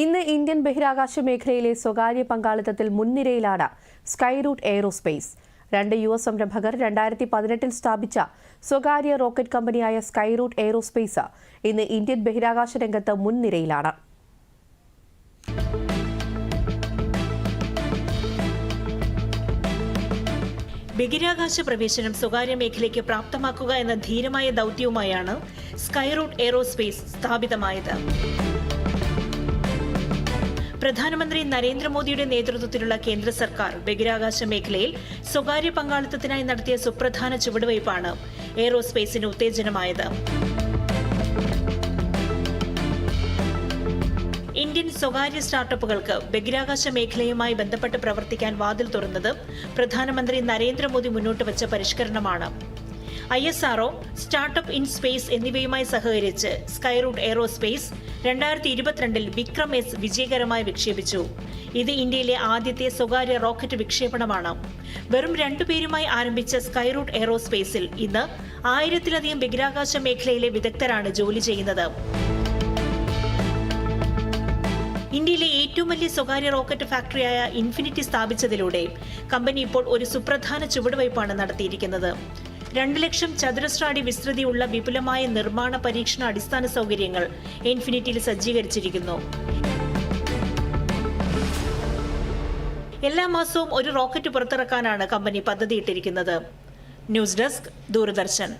ഇന്ന് ഇന്ത്യൻ ബഹിരാകാശ മേഖലയിലെ സ്വകാര്യ പങ്കാളിത്തത്തിൽ മുൻനിരയിലാണ് സ്കൈ റൂട്ട് എയ്റോസ്പേസ് രണ്ട് യു എസ് സംരംഭകർ രണ്ടായിരത്തി പതിനെട്ടിൽ സ്ഥാപിച്ച സ്വകാര്യ റോക്കറ്റ് കമ്പനിയായ സ്കൈ റൂട്ട് എയ്റോസ്പേസ് ഇന്ന് ഇന്ത്യൻ ബഹിരാകാശ രംഗത്ത് മുൻനിരയിലാണ്. ബഹിരാകാശ പ്രവേശനം സ്വകാര്യ മേഖലയ്ക്ക് പ്രാപ്തമാക്കുക എന്ന ധീരമായ ദൗത്യവുമായാണ് സ്കൈറൂട്ട് എയ്റോസ്പേസ് സ്ഥാപിതമായത്. പ്രധാനമന്ത്രി നരേന്ദ്രമോദിയുടെ നേതൃത്വത്തിലുള്ള കേന്ദ്ര സർക്കാർ ബഹിരാകാശ മേഖലയിൽ സ്വകാര്യ പങ്കാളിത്തത്തിനായി നടത്തിയ സുപ്രധാന ചുവടുവയ്പാണ് എയ്റോസ്പേസിന് ഉത്തേജനമായത്. ഇന്ത്യൻ സ്വകാര്യ സ്റ്റാർട്ടപ്പുകൾക്ക് ബഹിരാകാശ മേഖലയുമായി ബന്ധപ്പെട്ട് പ്രവർത്തിക്കാൻ വാതിൽ തുറന്നത് പ്രധാനമന്ത്രി നരേന്ദ്രമോദി മുന്നോട്ട് വച്ച പരിഷ്കരണമാണ്. I S R O startup in space എന്നിവയുമായി സഹകരിച്ച് സ്കൈറൂട്ട് എയ്റോസ്പേസ് രണ്ടായിരത്തി ഇരുപത്തിരണ്ടിൽ വിക്രം എസ് വിജയകരമായി വിക്ഷേപിച്ചു. ഇത് ഇന്ത്യയിലെ ആദ്യത്തെ സ്വകാര്യ റോക്കറ്റ് വിക്ഷേപണമാണ്. വെറും രണ്ടുപേരുമായി ആരംഭിച്ച സ്കൈറൂട്ട് എയ്റോസ്പേസിൽ ഇന്ന് ആയിരത്തിലധികം ബഹിരാകാശ മേഖലയിലെ വിദഗ്ധരാണ് ജോലി ചെയ്യുന്നത്. ഇന്ത്യയിലെ ഏറ്റവും വലിയ സ്വകാര്യ റോക്കറ്റ് ഫാക്ടറിയായ ഇൻഫിനിറ്റി സ്ഥാപിച്ചതിലൂടെ കമ്പനി ഇപ്പോൾ ഒരു സുപ്രധാന ചുവടുവയ്പാണ് നടത്തിയിരിക്കുന്നത്. രണ്ട് ലക്ഷം ചതുരശ്ര അടി വിസ്തൃതിയുള്ള വിപുലമായ നിർമ്മാണ പരീക്ഷണ അടിസ്ഥാന സൗകര്യങ്ങൾ ഇൻഫിനിറ്റിയിൽ സജ്ജീകരിച്ചിരിക്കുന്നു. എല്ലാ മാസവും ഒരു റോക്കറ്റ് പുറത്തിറക്കാനാണ് കമ്പനി പദ്ധതിയിട്ടിരിക്കുന്നത്. News desk Doordarshan.